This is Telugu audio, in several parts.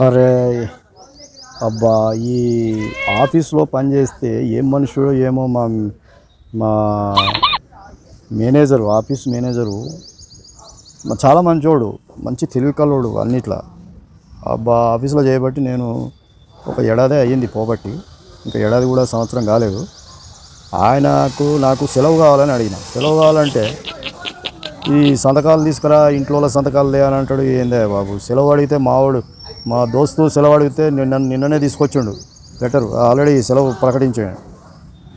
అరే అబ్బా ఈ ఆఫీస్లో పనిచేస్తే ఏం మనుషుడో ఏమో మా మా మేనేజరు ఆఫీస్ మేనేజరు మా చాలా మంచోడు మంచి తెలివి కల్లోడు అన్నిట్లా. అబ్బా ఆఫీస్లో చేయబట్టి నేను ఒక ఏడాది అయ్యింది పోబట్టి ఇంకా ఏడాది కూడా సంవత్సరం కాలేదు. ఆయనకు నాకు సెలవు కావాలని అడిగిన. సెలవు కావాలంటే ఈ సంతకాలు తీసుకురా ఇంట్లో సంతకాలు లే అంటాడు. ఏందే బాబు సెలవు అడిగితే మావాడు మా దోస్తు సెలవు అడిగితే నిన్న నిన్ననే తీసుకొచ్చిండు. లెటర్. ఆల్రెడీ సెలవు ప్రకటించాడు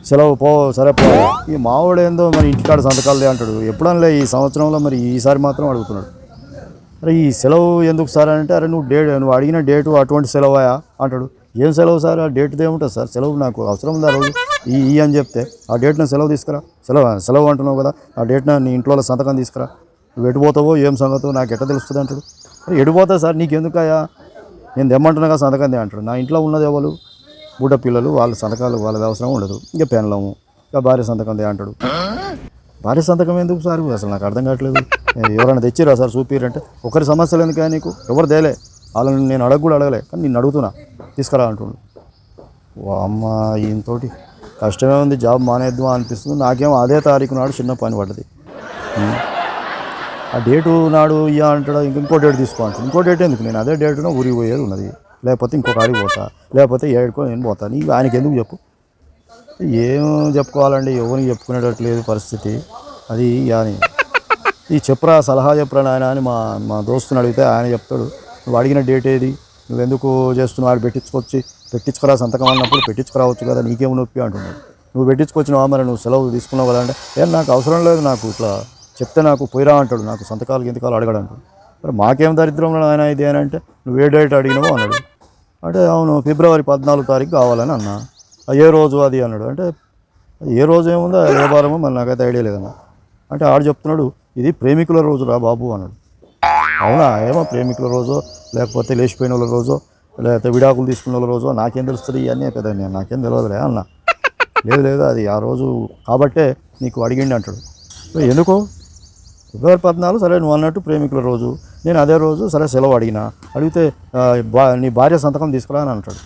సెలవు పో సరే పో. ఈ మావాడు ఏందో మరి ఇంటికాడ సంతకాలు అంటాడు. ఎప్పుడనలే ఈ సంవత్సరంలో మరి ఈసారి మాత్రం అడుగుతున్నాడు. అరే ఈ సెలవు ఎందుకు సార్ అంటే అరే నువ్వు డేట్ నువ్వు అడిగిన డేటు అటువంటి సెలవాయా? అంటాడు. ఏం సెలవు సార్? ఆ డేట్ ఏముంటుంది సార్. సెలవు నాకు అవసరం ఉందా రోజు? ఈ ఈ అని చెప్తే ఆ డేట్న సెలవు తీసుకురా. సెలవు సెలవు అంటున్నావు కదా ఆ డేట్న నీ ఇంట్లో సంతకం తీసుకురా. నువ్వు ఎడిపోతావో ఏం సంగతో నాకు ఎట్ట తెలుస్తుంది అంటాడు. ఎడిపోతా సార్? నీకు ఎందుకయ్యా నేను తెమ్మంటున్నా కదా సంతకం తెమ్మంటాడు అంటాడు నా ఇంట్లో ఉన్నది ఎవరు? బుడ్డ పిల్లలు వాళ్ళ సంతకాలు వాళ్ళ అవసరం ఉండదు. ఇంకా పెనలము ఇంకా భార్య సంతకం దే అంటాడు. భార్య సంతకం ఎందుకు సార్? అసలు నాకు అర్థం కావట్లేదు. ఎవరైనా తెచ్చిరా సార్ చూపిరంటే ఒకరి సమస్యలు ఎందుకు నీకు? ఎవరు తేలే? వాళ్ళని నేను అడగ కూడా అడగలే. కానీ నేను అడుగుతున్నా. తీసుకురా అంటుండు. అమ్మ ఈయనతోటి కష్టమే ఉంది. జాబ్ మానేద్దాం అనిపిస్తుంది. నాకేమో అదే తారీఖు నాడు చిన్న పని పడ్డది. ఆ డేటు నాడు ఇయ్య అంటాడు ఇంక ఇంకో డేట్ తీసుకో ఇంకో డేట్ ఎందుకు? నేను అదే డేటున ఊరికి పోయేది ఉన్నది. లేకపోతే ఇంకొక ఆడికి పోతా. లేకపోతే ఏడుకో నేను పోతాను ఇవి ఆయనకి ఎందుకు చెప్పు? ఏం చెప్పుకోవాలండి? ఎవరికి చెప్పుకునేటట్లేదు పరిస్థితి. అది అని ఈ చెప్పురా సలహా చెప్పురా నాయన అని మా మా దోస్తుని అడిగితే ఆయన చెప్తాడు. నువ్వు అడిగిన డేట్ ఏది? నువ్వు ఎందుకు చేస్తున్నావు? ఆడు పెట్టించుకొచ్చి పెట్టించుకురా సంతకం అన్నప్పుడు పెట్టించుకురావచ్చు కదా నీకేం నొప్పి అంటున్నాడు. నువ్వు పెట్టించుకొచ్చినావా మరి? నువ్వు సెలవు తీసుకున్నావు కదా అంటే ఏం నాకు అవసరం లేదు నాకు ఇట్లా చెప్తే నాకు పోయిరా అంటాడు నాకు సంతకాలు గింతకాలు అడగడు అంటాడు. మరి మాకేం దరిద్రం ఆయన ఇది అని అంటే నువ్వు ఏ డేట్ అడిగినావో అన్నాడు అంటే అవును ఫిబ్రవరి పద్నాలుగు తారీఖు కావాలని అన్నా. ఏ రోజు అది అన్నాడు. అంటే ఏ రోజు ఏముందో ఏ వారమో మరి నాకైతే ఐడియా లేదన్న అంటే ఆడు చెప్తున్నాడు ఇది ప్రేమికుల రోజు రా బాబు అన్నాడు. అవునా ఏమో ప్రేమికుల రోజో లేకపోతే లేచిపోయిన వాళ్ళ రోజో లేకపోతే విడాకులు తీసుకున్న వాళ్ళ రోజో నాకేం తెలుస్తుంది ఇవన్నీ కదా నేను నాకేం తెలియదులే అన్న. లేదు లేదు అది ఆ రోజు కాబట్టే నీకు అడిగిండి అంటాడు. ఎందుకో? ఫిబ్రవరి పద్నాలుగు సరే నువ్వు అన్నట్టు ప్రేమికుల రోజు. నేను అదే రోజు సరే సెలవు అడిగిన. అడిగితే బా నీ భార్య సంతకం తీసుకురా అని అంటాడు.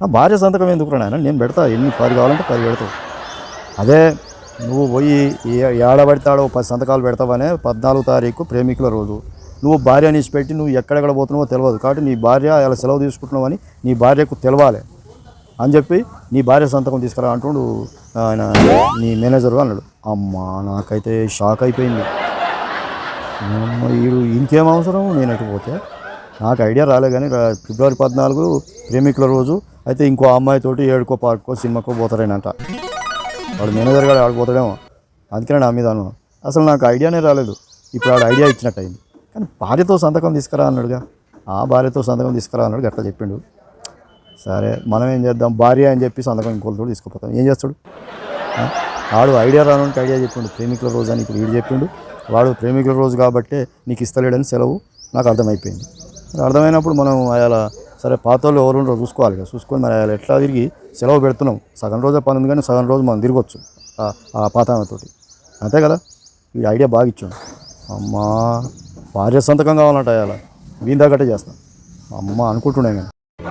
నా భార్య సంతకం ఎందుకు నాయన? నేను పెడతా. ఎన్ని పది కావాలంటే పది పెడతావు అదే నువ్వు పోయి ఏ- పది సంతకాలు పెడతావనే పద్నాలుగు తారీఖు ప్రేమికుల రోజు. నువ్వు భార్యని పెట్టి నువ్వు ఎక్కడెక్కడ పోతున్నావో తెలియదు కాబట్టి నీ భార్య ఇలా సెలవు తీసుకుంటున్నావని నీ భార్యకు తెలవాలి. అని చెప్పి నీ భార్య సంతకం తీసుకురా అంటుండు ఆయన నీ మేనేజర్ అన్నాడు. అమ్మా నాకైతే షాక్ అయిపోయింది. అమ్మ, వీడు ఇంకేం అవసరం? నేను అటు పోతే? నాకు ఐడియా రాలే కానీ ఫిబ్రవరి పద్నాలుగు ప్రేమికుల రోజు అయితే ఇంకో అమ్మాయితోటి ఏడుకో పాడుకో సినిమాకో పోతారేనంట. వాడు మేనేజర్ గారు ఆడిపోతాడేమో అందుకనే నా మీద అను అసలు నాకు ఐడియానే రాలేదు. ఇప్పుడు ఆడు ఐడియా ఇచ్చినట్టు అయింది కానీ భార్యతో సంతకం తీసుకురా అన్నాడుగా. ఆ భార్యతో సంతకం తీసుకురా అన్నాడు గట్లా చెప్పిండు. సరే మనం ఏం చేద్దాం? భార్య అని చెప్పి సంతకం ఇంకోళ్ళతో తీసుకుపోతాం. ఏం చేస్తాడు? వాడు ఆడు ఐడియా రానుంటే ఐడియా చెప్పిండు. ప్రేమికుల రోజు అని ఇప్పుడు వీడు చెప్పిండు. వాడు ప్రేమికుల రోజు కాబట్టే నీకు ఇస్తలేడని సెలవు. నాకు అర్థమైపోయింది. అర్థమైనప్పుడు మనం అలా సరే పాత వాళ్ళు ఎవరు ఉండరు చూసుకోవాలి కదా. చూసుకొని మరి అలా ఎట్లా తిరిగి సెలవు పెడుతున్నాం. సగం రోజే పని ఉంది కానీ సగం రోజు మనం తిరగొచ్చు ఆ- పాతామతోటి అంతే కదా? ఈ ఐడియా బాగా ఇచ్చాడు. అమ్మా భార్య సంతకం కావాలంట అలా. వీని దాకట్టే చేస్తాం. అమ్మ అనుకుంటున్నాయి కానీ